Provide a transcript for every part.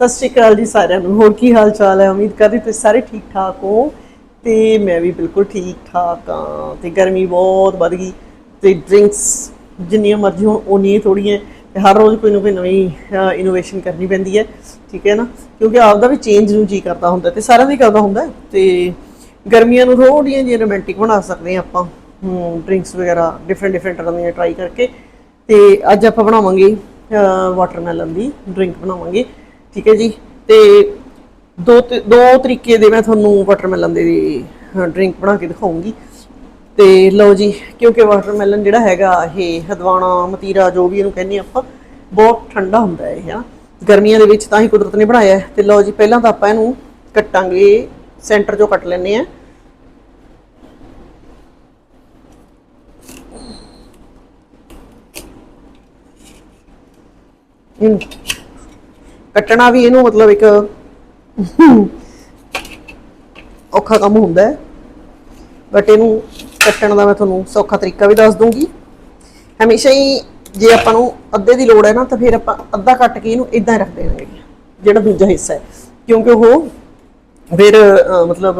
ਸਤਿ ਸ਼੍ਰੀ ਅਕਾਲ ਜੀ ਸਾਰਿਆਂ ਨੂੰ। ਹੋਰ ਕੀ ਹਾਲ ਚਾਲ ਹੈ? ਉਮੀਦ ਕਰਦੀ ਤੁਸੀਂ ਸਾਰੇ ਠੀਕ ਠਾਕ ਹੋ। ਤੇ ਮੈਂ ਵੀ ਬਿਲਕੁਲ ਠੀਕ ਠਾਕ ਹਾਂ ਤੇ ਗਰਮੀ ਬਹੁਤ ਵੱਧ ਗਈ ਤੇ ਡਰਿੰਕਸ ਜਿੰਨੀਆਂ ਮਰਜ਼ੀ ਹੋਣ ਉਨੀਆਂ ਥੋੜੀਆਂ ਤੇ ਹਰ ਰੋਜ਼ ਕੋਈ ਨਾ ਕੋਈ ਨਵੀਂ ਇਨੋਵੇਸ਼ਨ ਕਰਨੀ ਪੈਂਦੀ ਹੈ। ਠੀਕ ਹੈ ਨਾ? ਕਿਉਂਕਿ ਆਪਦਾ ਵੀ ਚੇਂਜ ਨੂੰ ਜੀ ਕਰਦਾ ਹੁੰਦਾ ਤੇ ਸਾਰਿਆਂ ਦਾ ਹੀ ਕਰਦਾ ਹੁੰਦਾ ਹੈ। ਤੇ ਗਰਮੀਆਂ ਨੂੰ ਥੋੜੀਆਂ ਜਿਹੀਆਂ ਰੋਮਾਂਟਿਕ ਬਣਾ ਸਕਦੇ ਹਾਂ ਆਪਾਂ। ਡਰਿੰਕਸ ਵਗੈਰਾ ਡਿਫਰੈਂਟ ਡਿਫਰੈਂਟ ਤਰ੍ਹਾਂ ਦੀਆਂ ਟਰਾਈ ਕਰਕੇ। ਤੇ ਅੱਜ ਆਪਾਂ ਬਣਾਵਾਂਗੇ ਵਾਟਰਮੈਲਨ ਦੀ ਡਰਿੰਕ ਬਣਾਵਾਂਗੇ। ਠੀਕ ਹੈ ਜੀ? ਤੇ ਦੋ ਦੋ ਤਰੀਕੇ ਦੇ ਮੈਂ ਤੁਹਾਨੂੰ ਵਾਟਰਮੈਲਨ ਦੇ ਡਰਿੰਕ ਬਣਾ ਕੇ ਦਿਖਾਉਂਗੀ। ਤੇ ਲਓ ਜੀ, ਕਿਉਂਕਿ ਵਾਟਰਮੈਲਨ ਜਿਹੜਾ ਹੈਗਾ, ਇਹ ਹਦਵਾਣਾ, ਮਤੀਰਾ, ਜੋ ਵੀ ਇਹਨੂੰ ਕਹਿੰਦੇ ਆਪਾਂ, ਬਹੁਤ ਠੰਡਾ ਹੁੰਦਾ ਹੈ ਇਹ, ਹਾਂ ਗਰਮੀਆਂ ਦੇ ਵਿੱਚ ਤਾਂ ਹੀ ਕੁਦਰਤ ਨੇ ਬਣਾਇਆ ਹੈ। ਤੇ ਲਓ ਜੀ, ਪਹਿਲਾਂ ਤਾਂ ਆਪਾਂ ਇਹਨੂੰ ਕੱਟਾਂਗੇ ਸੈਂਟਰ ਚੋਂ ਕੱਟ ਲੈਣੇ ਆ ਇਹਨੂੰ ਕੱਟਣਾ ਵੀ ਇਹਨੂੰ ਮਤਲਬ ਇੱਕ, ਔਖਾ ਕੰਮ ਹੁੰਦਾ ਹੈ। ਬਟ ਇਹਨੂੰ ਕੱਟਣ ਦਾ ਮੈਂ ਤੁਹਾਨੂੰ ਸੌਖਾ ਤਰੀਕਾ ਵੀ ਦੱਸ ਦੂੰਗੀ ਹਮੇਸ਼ਾ ਹੀ ਜੇ ਆਪਾਂ ਨੂੰ ਅੱਧੇ ਦੀ ਲੋੜ ਹੈ ਨਾ, ਤਾਂ ਫਿਰ ਆਪਾਂ ਅੱਧਾ ਕੱਟ ਕੇ ਇਹਨੂੰ ਇਦਾਂ ਹੀ ਰੱਖ ਦੇਣਗੇ ਜਿਹੜਾ ਦੂਜਾ ਹਿੱਸਾ ਹੈ। ਕਿਉਂਕਿ ਉਹ ਫਿਰ ਮਤਲਬ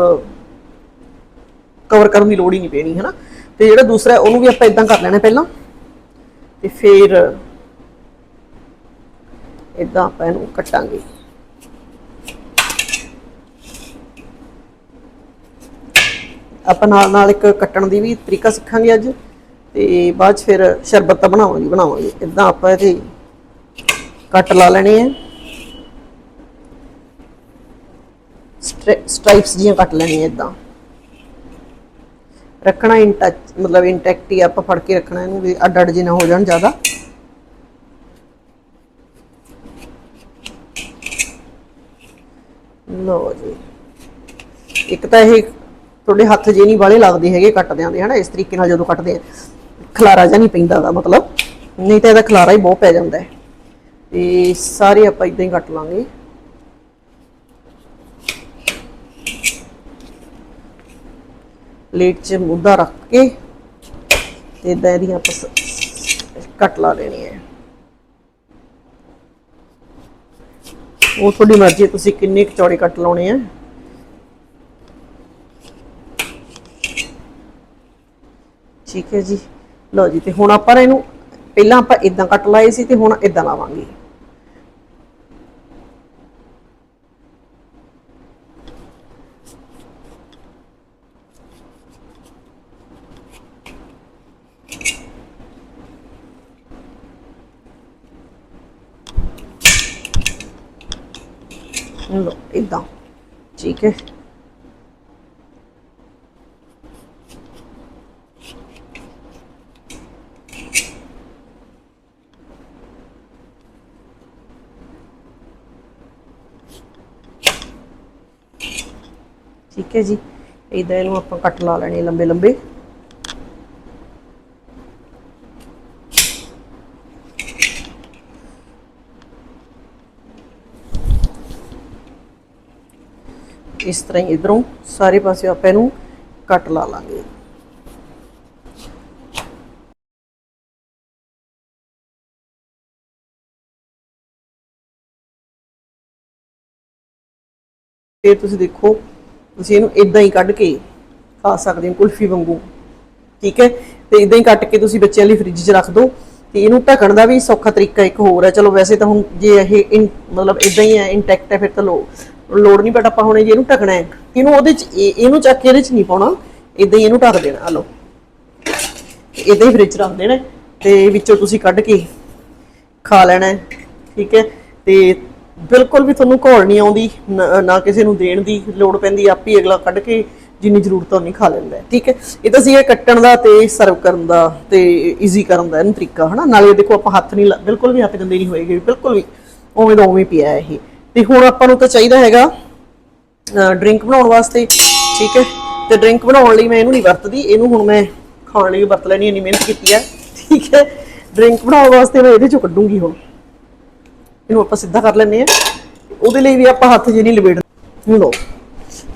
ਕਵਰ ਕਰਨ ਦੀ ਲੋੜ ਹੀ ਨਹੀਂ ਪੈਣੀ ਹੈ ਨਾ ਤੇ ਜਿਹੜਾ ਦੂਸਰਾ ਉਹਨੂੰ ਵੀ ਆਪਾਂ ਇਦਾਂ ਕਰ ਲੈਣਾ ਪਹਿਲਾਂ। ਤੇ ਫਿਰ ਇਦਾਂ ਆਪਾਂ ਇਹਨੂੰ ਕੱਟਾਂਗੇ। ਆਪਾਂ ਨਾਲ ਨਾਲ ਇੱਕ ਕੱਟਣ ਦੀ ਵੀ ਤਰੀਕਾ ਸਿੱਖਾਂਗੇ ਅੱਜ, ਤੇ ਬਾਅਦ ਚ ਫਿਰ ਸ਼ਰਬਤ ਤਾਂ ਬਣਾਵਾਂਗੇ ਬਣਾਵਾਂਗੇ। ਇਦਾਂ ਆਪਾਂ ਇਹਦੇ ਕੱਟ ਲਾ ਲੈਣੇ ਆ। ਸਟ੍ਰਾਈਪਸ ਜੀਆਂ ਕੱਟ ਲੈਣੀਆਂ ਇਦਾਂ ਰੱਖਣਾ ਇਨ ਟੱਚ ਮਤਲਬ ਇਨਟੈਕਟ ਹੀ ਆਪਾਂ ਫੜ ਕੇ ਰੱਖਣਾ ਇਹਨੂੰ ਵੀ ਅੱਡ ਅੱਡ ਜਿਹੇ ਨਾ ਹੋ ਜਾਣ ਜ਼ਿਆਦਾ। ਲਓ ਜੀ। ਇੱਕ ਤਾਂ ਇਹ ਤੁਹਾਡੇ ਹੱਥ ਜੇ ਨਹੀਂ ਵਾਲੇ ਲੱਗਦੇ ਹੈਗੇ ਕੱਟਦੇ ਦੇ, ਹਨਾ? ਇਸ ਤਰੀਕੇ ਨਾਲ ਜਦੋਂ ਕੱਟਦੇ ਆ, ਖਲਾਰਾ ਜਾਂ ਨਹੀਂ ਪੈਂਦਾ ਦਾ ਮਤਲਬ। ਨਹੀਂ ਤਾਂ ਇਹਦਾ ਖਲਾਰਾ ਹੀ ਬਹੁਤ ਪੈ ਜਾਂਦਾ ਹੈ। ਤੇ ਸਾਰੇ ਆਪਾਂ ਇਦਾਂ ਹੀ ਕੱਟ ਲਾਂਗੇ। ਪਲੇਟ 'ਚ ਮੁੱਦਾ ਰੱਖ ਕੇ ਤੇ ਇਦਾਂ ਇਹਦੀਆਂ ਆਪਾਂ ਕੱਟ ਲਾ ਲੈਣੀ ਹੈ ਉਹ ਤੁਹਾਡੀ ਮਰਜ਼ੀ ਹੈ, ਤੁਸੀਂ ਕਿੰਨੇ ਕੁ ਚੌੜੇ ਕੱਟ ਲਾਉਣੇ ਆ? ਠੀਕ ਹੈ ਜੀ। ਲਓ ਜੀ, ਤੇ ਹੁਣ ਆਪਾਂ ਇਹਨੂੰ, ਪਹਿਲਾਂ ਆਪਾਂ ਇਦਾਂ ਕੱਟ ਲਾਏ ਸੀ ਤੇ ਹੁਣ ਇਦਾਂ ਲਾਵਾਂਗੇ ਲਓ ਇਦਾਂ ਠੀਕ ਹੈ। ਠੀਕ ਹੈ ਜੀ। ਇਦਾਂ ਇਹਨੂੰ ਆਪਾਂ ਕੱਟ ਲਾ ਲੈਣੇ ਲੰਬੇ ਲੰਬੇ ਇਸ ਤਰ੍ਹਾਂ ਹੀ ਇਧਰੋਂ ਸਾਰੇ ਪਾਸੇ ਆਪਾਂ ਇਹਨੂੰ ਕੱਟ ਲਾ ਲਾਂਗੇ। ਫਿਰ ਤੁਸੀਂ ਦੇਖੋ, ਤੁਸੀਂ ਇਹਨੂੰ ਇਦਾਂ ਹੀ ਕੱਢ ਕੇ ਖਾ ਸਕਦੇ ਹੋ ਕੁਲਫੀ ਵਾਂਗੂ, ਠੀਕ ਹੈ? ਤੇ ਇਦਾਂ ਹੀ ਕੱਟ ਕੇ ਤੁਸੀਂ ਬੱਚਿਆਂ ਲਈ ਫ੍ਰਿਜ 'ਚ ਰੱਖ ਦਿਓ ਤੇ ਇਹਨੂੰ ਢੱਕਣ ਦਾ ਵੀ ਸੌਖਾ ਤਰੀਕਾ ਇੱਕ ਹੋਰ ਹੈ। ਚਲੋ ਵੈਸੇ ਤਾਂ ਹੁਣ ਜੇ ਇਹ ਮਤਲਬ ਇਦਾਂ ਹੀ ਹੈ ਇੰਟੈਕਟ ਹੈ, ਫਿਰ ਤਾਂ ਲੋ ਲੋੜ ਨਹੀਂ ਬਟ ਆਪਾਂ ਹੁਣ ਜੇ ਇਹਨੂੰ ਢੱਕਣਾ ਹੈ ਇਹਨੂੰ ਉਹਦੇ 'ਚ ਇਹਨੂੰ ਚੱਕ ਕੇ ਇਹਦੇ 'ਚ ਨਹੀਂ ਪਾਉਣਾ ਇਦਾਂ ਹੀ ਇਹਨੂੰ ਢੱਕ ਦੇਣਾ, ਆ ਲਓ। ਇਦਾਂ ਹੀ ਫ੍ਰਿਜ ਰੱਖ ਦੇਣਾ ਤੇ ਵਿੱਚੋਂ ਤੁਸੀਂ ਕੱਢ ਕੇ ਖਾ ਲੈਣਾ ਠੀਕ ਹੈ? ਤੇ ਬਿਲਕੁਲ ਵੀ ਤੁਹਾਨੂੰ ਘੋਲ ਨਹੀਂ ਆਉਂਦੀ, ਨਾ ਨਾ ਕਿਸੇ ਨੂੰ ਦੇਣ ਦੀ ਲੋੜ ਪੈਂਦੀ, ਆਪੇ ਹੀ ਅਗਲਾ ਕੱਢ ਕੇ ਜਿੰਨੀ ਜ਼ਰੂਰਤ ਉਹਨੀ ਖਾ ਲੈਂਦਾ ਠੀਕ ਹੈ? ਇਹ ਤਾਂ ਸੀ ਇਹ ਕੱਟਣ ਦਾ ਤੇ ਸਰਵ ਕਰਨ ਦਾ ਤੇ ਈਜ਼ੀ ਕਰਨ ਦਾ ਇਹਨੂੰ ਤਰੀਕਾ, ਹਨਾ? ਨਾਲੇ ਦੇਖੋ, ਆਪਾਂ ਹੱਥ ਨਹੀਂ ਬਿਲਕੁਲ ਵੀ ਹੱਥ ਗੰਦੇ ਨਹੀਂ ਹੋਏਗੇ, ਬਿਲਕੁਲ ਵੀ, ਉਵੇਂ ਦਾ ਉਵੇਂ ਪਿਆ ਇਹ। ਤੇ ਹੁਣ ਆਪਾਂ ਨੂੰ ਤਾਂ ਚਾਹੀਦਾ ਹੈਗਾ ਡਰਿੰਕ ਬਣਾਉਣ ਵਾਸਤੇ, ਠੀਕ ਹੈ? ਤੇ ਡਰਿੰਕ ਬਣਾਉਣ ਲਈ ਮੈਂ ਇਹਨੂੰ ਨਹੀਂ ਵਰਤਦੀ, ਇਹਨੂੰ ਹੁਣ ਮੈਂ ਖਾਣ ਲਈ ਵਰਤ ਲੈਣੀ ਇੰਨੀ ਮਿਹਨਤ ਕੀਤੀ ਹੈ, ਠੀਕ ਹੈ? ਡਰਿੰਕ ਬਣਾਉਣ ਵਾਸਤੇ ਮੈਂ ਇਹਦੇ ਚੋਂ ਕੱਢੂੰਗੀ ਹੁਣ। ਇਹਨੂੰ ਆਪਾਂ ਸਿੱਧਾ ਕਰ ਲੈਂਦੇ ਆ ਉਹਦੇ ਲਈ ਵੀ ਆਪਾਂ ਹੱਥ ਜੇ ਨਹੀਂ ਲਪੇੜਨਾ ਲਓ,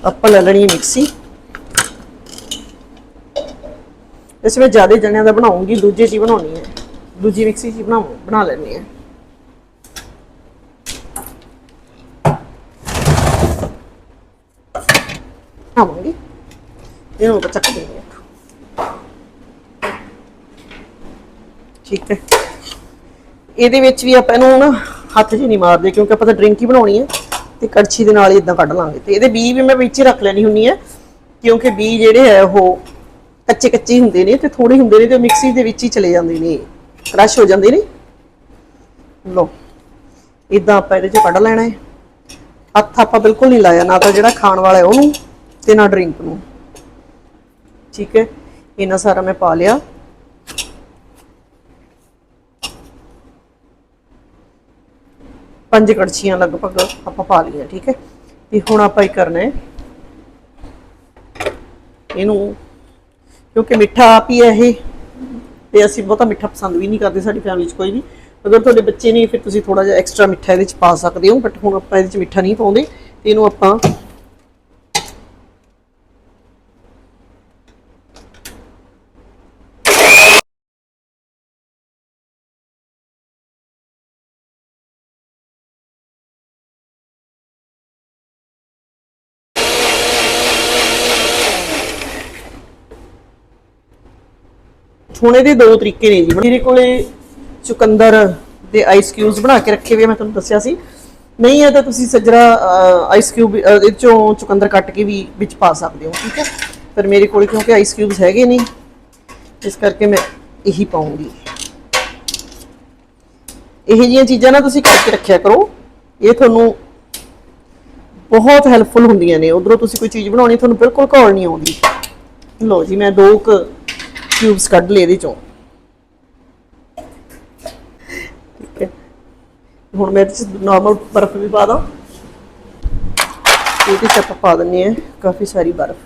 ਆਪਾਂ ਲੈ ਲੈਣੀ ਹੈ ਮਿਕਸੀ। ਇਸ ਵਿੱਚ ਜ਼ਿਆਦਾ ਜਣਿਆਂ ਦਾ ਬਣਾਉਂਗੀ, ਦੂਜੇ ਦੀ ਬਣਾਉਣੀ ਹੈ। ਦੂਜੀ ਮਿਕਸੀ ਚ ਬਣਾਉ ਬਣਾ ਲੈਣੀ ਹੈ। ਆਵਾਂਗੇ ਇਹਨੂੰ ਆਪਾਂ ਚੱਕ ਦਿੰਦੇ ਠੀਕ ਹੈ। ਇਹਦੇ ਵਿੱਚ ਵੀ ਆਪਾਂ ਇਹਨੂੰ ਨਾ ਹੱਥ 'ਚ ਨਹੀਂ ਮਾਰਦੇ, ਕਿਉਂਕਿ ਆਪਾਂ ਤਾਂ ਡਰਿੰਕ ਹੀ ਬਣਾਉਣੀ ਹੈ ਤੇ ਕੜਛੀ ਦੇ ਨਾਲ ਹੀ ਇਦਾਂ ਕੱਢ ਲਾਂਗੇ। ਤੇ ਇਹਦੇ ਬੀ ਵੀ ਮੈਂ ਵਿੱਚ ਹੀ ਰੱਖ ਲੈਣੀ ਹੁੰਨੀ ਹੈ, ਕਿਉਂਕਿ ਬੀ ਜਿਹੜੇ ਹੈ ਉਹ ਕੱਚੇ ਕੱਚੇ ਹੁੰਦੇ ਨੇ ਤੇ ਥੋੜੇ ਹੁੰਦੇ ਨੇ ਤੇ ਮਿਕਸੀ ਦੇ ਵਿੱਚ ਹੀ ਚਲੇ ਜਾਂਦੇ ਨੇ ਕ੍ਰਸ਼ ਹੋ ਜਾਂਦੇ ਨੇ। ਲੋ ਇਦਾਂ ਆਪਾਂ ਇਹਦੇ 'ਚ ਕੱਢ ਲੈਣਾ ਹੈ। ਹੱਥ ਆਪਾਂ ਬਿਲਕੁਲ ਨਹੀਂ ਲਾਇਆ, ਨਾ ਤਾਂ ਜਿਹੜਾ ਖਾਣ ਵਾਲਾ ਹੈ ਉਹਨੂੰ ਤੇ ਨਾ ਡਰਿੰਕ ਨੂੰ। ਠੀਕ ਹੈ? ਇਹਨਾਂ ਸਾਰਾ ਮੈਂ ਪਾ ਲਿਆ। ਪੰਜ ਕੜਛੀਆਂ ਲਗਭਗ ਆਪਾਂ ਪਾ ਲਈਆਂ, ਠੀਕ ਹੈ? ਤੇ ਹੁਣ ਆਪਾਂ ਇਹ ਕਰਨਾ ਹੈ। ਇਹਨੂੰ, ਕਿਉਂਕਿ ਮਿੱਠਾ ਆਪ ਹੀ ਹੈ ਇਹ, ਤੇ ਅਸੀਂ ਬਹੁਤਾ ਮਿੱਠਾ ਪਸੰਦ ਵੀ ਨਹੀਂ ਕਰਦੇ ਸਾਡੀ ਫੈਮਿਲੀ 'ਚ ਕੋਈ ਵੀ। ਅਗਰ ਤੁਹਾਡੇ ਬੱਚੇ ਨੇ, ਫਿਰ ਤੁਸੀਂ ਥੋੜਾ ਜਿਹਾ ਐਕਸਟਰਾ ਮਿੱਠਾ ਇਹਦੇ 'ਚ ਪਾ ਸਕਦੇ ਹੋ ਬਟ ਹੁਣ ਆਪਾਂ ਇਹਦੇ 'ਚ ਮਿੱਠਾ ਨਹੀਂ ਪਾਉਂਦੇ। ਤੇ ਇਹਨੂੰ ਆਪਾਂ ਹੁਣ ਇਹਦੇ ਦੋ ਤਰੀਕੇ ਨੇ ਜੀ। ਮੇਰੇ ਕੋਲੇ ਚੁਕੰਦਰ ਦੇ ਆਈਸ ਕਿਊਬਸ ਬਣਾ ਕੇ ਰੱਖੇ ਹੋਏ ਮੈਂ ਤੁਹਾਨੂੰ ਦੱਸਿਆ ਸੀ। ਨਹੀਂ ਹੈ ਤਾਂ ਤੁਸੀਂ ਸੱਜਰਾ ਆਈਸ ਕਿਊਬ ਇਹਦੇ ਚੋਂ ਚੁਕੰਦਰ ਕੱਟ ਕੇ ਵੀ ਵਿੱਚ ਪਾ ਸਕਦੇ ਹੋ, ਠੀਕ ਹੈ? ਪਰ ਮੇਰੇ ਕੋਲ ਕਿਉਂਕਿ ਆਈਸ ਕਿਊਬਸ ਹੈਗੇ ਨਹੀਂ ਇਸ ਕਰਕੇ ਮੈਂ ਇਹੀ ਪਾਉਂਗੀ। ਇਹ ਜਿਹੀਆਂ ਚੀਜ਼ਾਂ ਨਾ ਤੁਸੀਂ ਕਰਕੇ ਰੱਖਿਆ ਕਰੋ। ਇਹ ਤੁਹਾਨੂੰ ਬਹੁਤ ਹੈਲਪਫੁਲ ਹੁੰਦੀਆਂ ਨੇ। ਉਧਰੋਂ ਤੁਸੀਂ ਕੋਈ ਚੀਜ਼ ਬਣਾਉਣੀ, ਤੁਹਾਨੂੰ ਬਿਲਕੁਲ ਘੋਲ ਨਹੀਂ ਆਉਂਦੀ। ਲਓ ਜੀ, ਮੈਂ ਦੋ ਕੁ ਕਿਊਬਸ ਕੱਢ ਲਏ ਇਹਦੇ ਚੋਂ। ਠੀਕ ਹੈ। ਹੁਣ ਮੈਂ ਇਹਦੇ ਚ ਨਾਰਮਲ ਬਰਫ਼ ਵੀ ਪਾ ਦਾਂ। ਇਹਦੇ ਚ ਆਪਾਂ ਪਾ ਦਿੰਨੇ ਆ ਕਾਫੀ ਸਾਰੀ ਬਰਫ਼।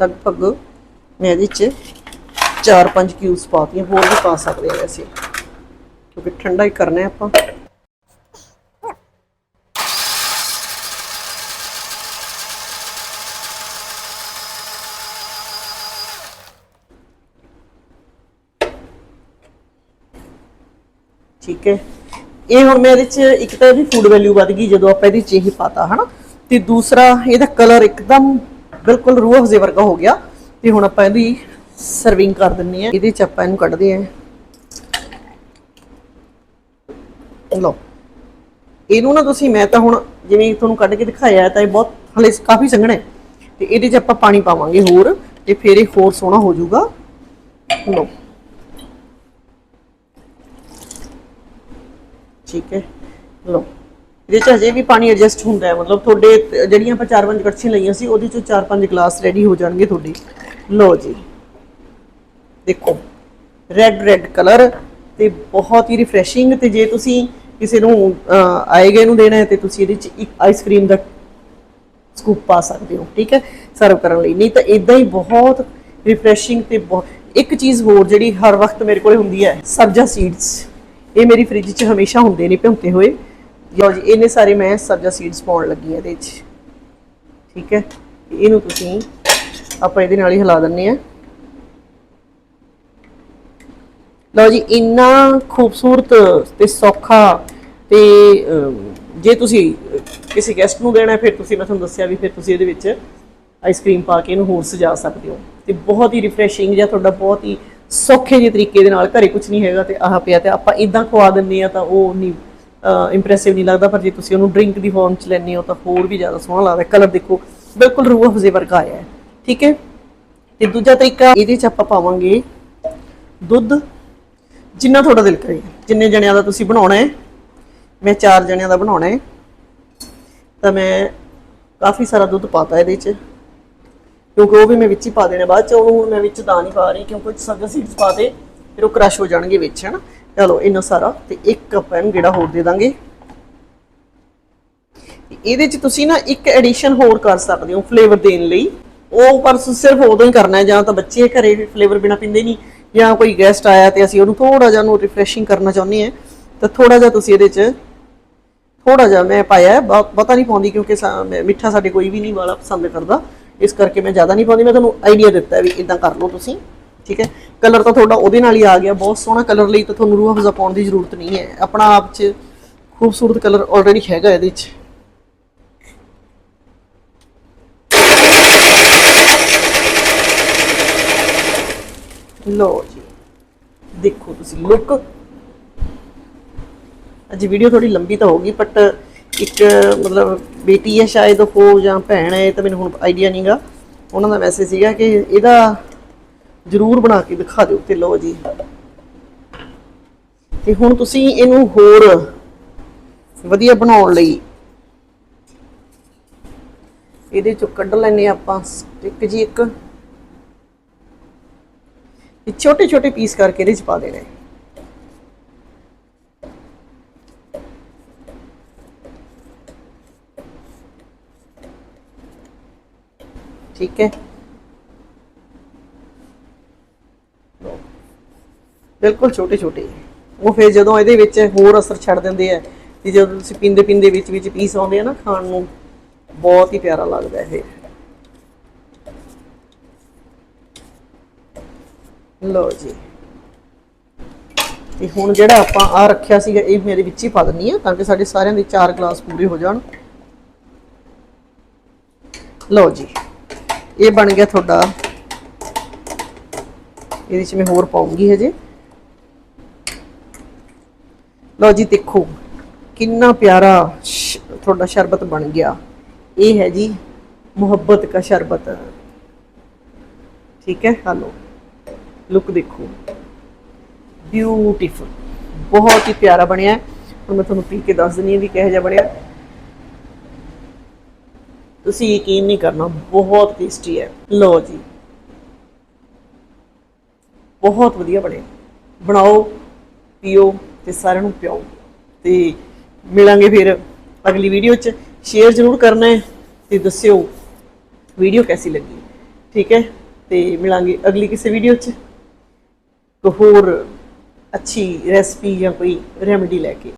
ਲਗਭਗ ਮੈਂ ਇਹਦੇ ਚ 4-5 ਕਿਊਬਸ ਪਾਤੀਆਂ ਹੋਰ ਵੀ ਪਾ ਸਕਦੇ ਆ ਵੈਸੇ। ਕਿਉਂਕਿ ਠੰਡਾ ਹੀ ਕਰਨਾ ਹੈ ਆਪਾਂ। ਠੀਕ ਹੈ। ਇਹ ਹੁਣ ਮੈਂ ਇਹਦੇ ਚ ਇੱਕ ਤਾਂ ਇਹਦੀ ਫੂਡ ਵੈਲਿਊ ਵਧ ਗਈ ਜਦੋਂ ਆਪਾਂ ਇਹਦੇ ਚ ਇਹ ਪਾਤਾ, ਹਨਾ। ਤੇ ਦੂਸਰਾ, ਇਹਦਾ ਕਲਰ ਇੱਕਦਮ ਬਿਲਕੁਲ ਰੂਹ ਅਫਜ਼ੇ ਵਰਗਾ ਹੋ ਗਿਆ। ਤੇ ਹੁਣ ਆਪਾਂ ਇਹਦੀ ਸਰਵਿੰਗ ਕਰ ਦਿੰਨੀ ਆ। ਇਹਦੇ ਚ ਆਪਾਂ ਇਹਨੂੰ ਕੱਢਦੇ ਆ। ਲਓ। ਇਹਨੂੰ ਨਾ ਤੁਸੀਂ, ਮੈਂ ਤਾਂ ਹੁਣ ਜਿਵੇਂ ਤੁਹਾਨੂੰ ਕੱਢ ਕੇ ਦਿਖਾਇਆ ਤਾਂ ਇਹ ਬਹੁਤ ਹਲੇ ਕਾਫੀ ਸੰਘਣਾ ਤੇ ਇਹਦੇ ਚ ਆਪਾਂ ਪਾਣੀ ਪਾਵਾਂਗੇ ਹੋਰ, ਤੇ ਫਿਰ ਇਹ ਹੋਰ ਸੋਹਣਾ ਹੋ ਜਾਊਗਾ। ਲਓ। ਠੀਕ ਹੈ। ਲਓ ਇਹਦੇ ਚ ਹਜੇ ਵੀ ਪਾਣੀ ਐਡਜਸਟ ਹੁੰਦਾ ਹੈ। ਮਤਲਬ ਤੁਹਾਡੇ ਜਿਹੜੀਆਂ ਆਪਾਂ ਚਾਰ ਪੰਜ ਕੜਛੀਆਂ ਲਈਆਂ ਸੀ ਉਹਦੇ ਚੋਂ ਚਾਰ ਪੰਜ ਗਲਾਸ ਰੈਡੀ ਹੋ ਜਾਣਗੇ ਤੁਹਾਡੇ। ਲਓ ਜੀ। ਦੇਖੋ ਰੈੱਡ ਰੈੱਡ ਕਲਰ ਤੇ ਬਹੁਤ ਹੀ ਰਿਫਰੈਸ਼ਿੰਗ ਤੇ ਜੇ ਤੁਸੀਂ ਕਿਸੇ ਨੂੰ ਅਹ, ਆਏਗੇ ਨੂੰ ਦੇਣਾ ਹੈ ਤੇ ਤੁਸੀਂ ਇਹਦੇ ਚ ਇੱਕ ਆਈਸਕ੍ਰੀਮ ਦਾ ਸਕੂਪ ਪਾ ਸਕਦੇ ਹੋ ਠੀਕ ਹੈ ਸਰਵ ਕਰਨ ਲਈ। ਨਹੀਂ ਤਾਂ ਇਦਾਂ ਹੀ ਬਹੁਤ ਰਿਫਰੈਸ਼ਿੰਗ ਤੇ ਬਹੁਤ ਇੱਕ ਚੀਜ਼ ਹੋਰ ਜਿਹੜੀ ਹਰ ਵਕਤ ਮੇਰੇ ਕੋਲੇ ਹੁੰਦੀ ਹੈ ਸਬਜ਼ਾ ਸੀਡਸ ਇਹ ਮੇਰੀ ਫ੍ਰਿਜ 'ਚ ਹਮੇਸ਼ਾ ਹੁੰਦੇ ਨੇ ਭਿਉਂਤੇ ਹੋਏ। ਲਓ ਜੀ, ਇਹਨੇ ਸਾਰੇ ਮੈਂ ਸਬਜ਼ਾ ਸੀਡਸ ਪਾਉਣ ਲੱਗੀ ਹਾਂ ਇਹਦੇ 'ਚ। ਠੀਕ ਹੈ? ਇਹਨੂੰ ਤੁਸੀਂ ਆਪਾਂ ਇਹਦੇ ਨਾਲ ਹੀ ਹਿਲਾ ਦਿੰਨੇ ਆ ਲਓ ਜੀ, ਇੰਨਾ ਖੂਬਸੂਰਤ ਤੇ ਸੌਖਾ ਤੇ ਜੇ ਤੁਸੀਂ ਕਿਸੇ ਗੈਸਟ ਨੂੰ ਦੇਣਾ ਫਿਰ ਤੁਸੀਂ, ਮੈਂ ਤੁਹਾਨੂੰ ਦੱਸਿਆ ਵੀ ਫਿਰ ਤੁਸੀਂ ਇਹਦੇ ਵਿੱਚ ਆਈਸਕ੍ਰੀਮ ਪਾ ਕੇ ਇਹਨੂੰ ਹੋਰ ਸਜਾ ਸਕਦੇ ਹੋ। ਤੇ ਬਹੁਤ ਹੀ ਰਿਫਰੈਸ਼ਿੰਗ ਜਾਂ ਤੁਹਾਡਾ ਬਹੁਤ ਹੀ ਸੌਖੇ ਜਿਹੇ ਤਰੀਕੇ ਦੇ ਨਾਲ ਘਰੇ ਕੁਝ ਨਹੀਂ ਹੈਗਾ ਤੇ ਆਹ ਪਿਆ ਤੇ ਆਪਾਂ ਇਦਾਂ ਖਵਾ ਦਿੰਨੇ ਆ ਤਾਂ ਉਹ ਨਹੀਂ ਇੰਪ੍ਰੈਸਿਵ ਨਹੀਂ ਲੱਗਦਾ, ਪਰ ਜੇ ਤੁਸੀਂ ਉਹਨੂੰ ਡਰਿੰਕ ਦੀ ਫਾਰਮ ਚ ਲੈਣੇ ਹੋ ਤਾਂ ਹੋਰ ਵੀ ਜ਼ਿਆਦਾ ਸੋਹਣਾ ਲੱਗਦਾ। ਕਲਰ ਦੇਖੋ, ਬਿਲਕੁਲ ਰੂਹ ਅਫਜ਼ੇ ਵਰਗਾ ਆਇਆ ਹੈ, ਠੀਕ ਹੈ? ਤੇ ਦੂਜਾ ਤਰੀਕਾ, ਇਹਦੇ ਚ ਆਪਾਂ ਪਾਵਾਂਗੇ ਦੁੱਧ। ਜਿੰਨਾ ਤੁਹਾਡਾ ਦਿਲ ਕਰੇ, ਜਿੰਨੇ ਜਣਿਆਂ ਦਾ ਤੁਸੀਂ ਬਣਾਉਣਾ ਹੈ, ਮੈਂ ਚਾਰ ਜਣਿਆਂ ਦਾ ਬਣਾਉਣਾ ਹੈ, ਤਾਂ ਮੈਂ ਕਾਫੀ ਸਾਰਾ ਦੁੱਧ ਪਾਤਾ ਇਹਦੇ ਚ। ਕਿਉਂਕਿ ਉਹ ਵੀ ਮੈਂ ਵਿੱਚ ਹੀ ਪਾ ਦੇਣਾ ਬਾਅਦ ਚ ਉਹਨੂੰ ਮੈਂ ਵਿੱਚ ਤਾਂ ਨਹੀਂ ਪਾ ਰਹੀ, ਕਿਉਂਕਿ ਸਬਜ਼ਾ ਸੀਡਸ ਪਾ ਦੇ ਫਿਰ ਉਹ ਕ੍ਰਸ਼ ਹੋ ਜਾਣਗੇ ਵਿੱਚ, ਹਨਾ? ਚਲੋ, ਇੰਨਾ ਸਾਰਾ ਤੇ ਇੱਕ ਕੱਪ ਇਹਨੂੰ ਗੇੜਾ ਹੋਰ ਦੇ ਦਾਂਗੇ। ਇਹਦੇ ਚ ਤੁਸੀਂ ਨਾ ਇੱਕ ਐਡੀਸ਼ਨ ਹੋਰ ਕਰ ਸਕਦੇ ਹੋ ਫਲੇਵਰ ਦੇਣ ਲਈ। ਉਹ ਪਰ ਸਿਰਫ ਉਦੋਂ ਹੀ ਕਰਨਾ ਹੈ, ਜਾਂ ਤਾਂ ਬੱਚੇ ਘਰੇ ਫਲੇਵਰ ਬਿਨਾ ਪੀਂਦੇ ਨਹੀਂ, ਜਾਂ ਕੋਈ ਗੈਸਟ ਆਇਆ ਤੇ ਅਸੀਂ ਉਹਨੂੰ ਥੋੜਾ ਜਿਹਾ ਨੂੰ ਰਿਫਰੈਸ਼ਿੰਗ ਕਰਨਾ ਚਾਹੁੰਦੇ ਹਾਂ। ਤਾਂ ਥੋੜਾ ਜਿਹਾ ਤੁਸੀਂ ਇਹਦੇ ਚ ਥੋੜਾ ਜਿਹਾ ਮੈਂ ਪਾਇਆ ਪਤਾ ਨਹੀਂ ਪਾਉਂਦੀ ਕਿਉਂਕਿ ਮਿੱਠਾ ਸਾਡੇ ਕੋਈ ਵੀ ਨਹੀਂ ਵਾਲਾ ਪਸੰਦ ਕਰਦਾ। ਇਸ ਕਰਕੇ ਮੈਂ ਜ਼ਿਆਦਾ ਨਹੀਂ ਪਾਉਂਦੀ, ਮੈਂ ਤੁਹਾਨੂੰ ਆਈਡੀਆ ਦਿੱਤਾ ਵੀ ਇਦਾਂ ਕਰ ਲਓ ਤੁਸੀਂ, ਠੀਕ ਹੈ? ਕਲਰ ਤਾਂ ਤੁਹਾਡਾ ਉਹਦੇ ਨਾਲ ਹੀ ਆ ਗਿਆ, ਬਹੁਤ ਸੋਹਣਾ ਕਲਰ ਲਈ ਤਾਂ ਤੁਹਾਨੂੰ ਰੂਹ ਅਫਜ਼ਾ ਪਾਉਣ ਦੀ ਜ਼ਰੂਰਤ ਨਹੀਂ ਹੈ। ਆਪਣਾ ਆਪ 'ਚ ਖੂਬਸੂਰਤ ਕਲਰ ਆਲਰੇਡੀ ਹੈਗਾ ਇਹਦੇ 'ਚ। ਲੋ ਜੀ, ਦੇਖੋ ਤੁਸੀਂ ਲੁੱਕ ਅੱਜ ਵੀਡੀਓ ਥੋੜੀ ਲੰਬੀ ਤਾਂ ਹੋ ਗਈ ਬਟ ਇੱਕ, ਮਤਲਬ ਬੇਟੀ ਹੈ ਸ਼ਾਇਦ ਉਹ ਜਾਂ ਭੈਣ ਹੈ ਇਹ ਤਾਂ ਮੈਨੂੰ ਹੁਣ ਆਈਡੀਆ ਨਹੀਂਗਾ ਉਹਨਾਂ ਦਾ ਮੈਸੇਜ ਸੀਗਾ ਕਿ ਇਹਦਾ ਜ਼ਰੂਰ ਬਣਾ ਕੇ ਦਿਖਾ ਦਿਓ ਤੇ ਲਓ ਜੀ। ਤੇ ਹੁਣ ਤੁਸੀਂ ਇਹਨੂੰ ਹੋਰ ਵਧੀਆ ਬਣਾਉਣ ਲਈ ਇਹਦੇ ਚੋਂ ਕੱਢ ਲੈਨੇ ਆਪਾਂ ਇੱਕ ਜੀ ਇੱਕ। ਛੋਟੇ ਛੋਟੇ ਪੀਸ ਕਰਕੇ ਇਹਦੇ ਚ ਪਾ ਦੇਣੇ। ਠੀਕ ਹੈ। ਬਿਲਕੁਲ ਛੋਟੇ ਛੋਟੇ। ਉਹ ਫਿਰ ਜਦੋਂ ਇਹਦੇ ਵਿੱਚ ਹੋਰ ਅਸਰ ਛੱਡ ਦਿੰਦੇ ਆ ਤੇ ਜਦੋਂ ਤੁਸੀਂ ਪੀਂਦੇ ਪੀਂਦੇ ਵਿੱਚ ਵਿੱਚ ਪੀਸ ਆਉਂਦੇ ਆ ਨਾ ਖਾਣ ਨੂੰ, ਬਹੁਤ ਹੀ ਪਿਆਰਾ ਲੱਗਦਾ ਇਹ। ਲਓ ਜੀ। ਤੇ ਹੁਣ ਜਿਹੜਾ ਆਪਾਂ ਆ ਰੱਖਿਆ ਸੀਗਾ, ਇਹ ਮੇਰੇ ਵਿੱਚ ਹੀ ਪਾ ਦਿੰਨੀ ਆ, ਤਾਂ ਕਿ ਸਾਡੇ ਸਾਰਿਆਂ ਦੇ ਚਾਰ ਗਲਾਸ ਪੂਰੇ ਹੋ ਜਾਣ। ਲਓ ਜੀ। ਇਹ ਬਣ ਗਿਆ ਤੁਹਾਡਾ। ਇਹਦੇ ਵਿੱਚ ਮੈਂ ਹੋਰ ਪਾਉਂਗੀ ਹਜੇ। ਲਓ ਜੀ, ਦੇਖੋ ਕਿੰਨਾ ਪਿਆਰਾ ਤੁਹਾਡਾ ਸ਼ਰਬਤ ਬਣ ਗਿਆ। ਇਹ ਹੈ ਜੀ ਮੁਹੱਬਤ ਦਾ ਸ਼ਰਬਤ। ਠੀਕ ਹੈ, ਹਲੋ। ਲੁੱਕ ਦੇਖੋ। ਬਿਊਟੀਫੁਲ ਬਹੁਤ ਹੀ ਪਿਆਰਾ ਬਣਿਆ। ਹੈ। ਹੁਣ ਮੈਂ ਤੁਹਾਨੂੰ ਪੀ ਕੇ ਦੱਸ ਦਿੰਦੀ ਹਾਂ ਵੀ ਕਿਹੋ ਜਿਹਾ ਬਣਿਆ। ਤੁਸੀਂ ਯਕੀਨ ਨਹੀਂ ਕਰਨਾ, ਬਹੁਤ ਟੇਸਟੀ ਹੈ। ਲਓ ਜੀ। ਬਹੁਤ ਵਧੀਆ ਬਣੇ। ਬਣਾਓ, ਪੀਓ ਤੇ ਸਾਰਿਆਂ ਨੂੰ ਪਿਆਓ। ਤੇ ਮਿਲਾਂਗੇ ਫਿਰ ਅਗਲੀ ਵੀਡੀਓ 'ਚ। ਸ਼ੇਅਰ ਜ਼ਰੂਰ ਕਰਨਾ ਹੈ ਤੇ ਦੱਸਿਓ ਵੀਡੀਓ ਕੈਸੀ ਲੱਗੀ। ਠੀਕ ਹੈ? ਤੇ ਮਿਲਾਂਗੇ ਅਗਲੀ ਕਿਸੇ ਵੀਡੀਓ 'ਚ। ਕੋਈ ਹੋਰ ਅੱਛੀ ਰੈਸਪੀ ਜਾਂ ਕੋਈ ਰੈਮਡੀ ਲੈ ਕੇ।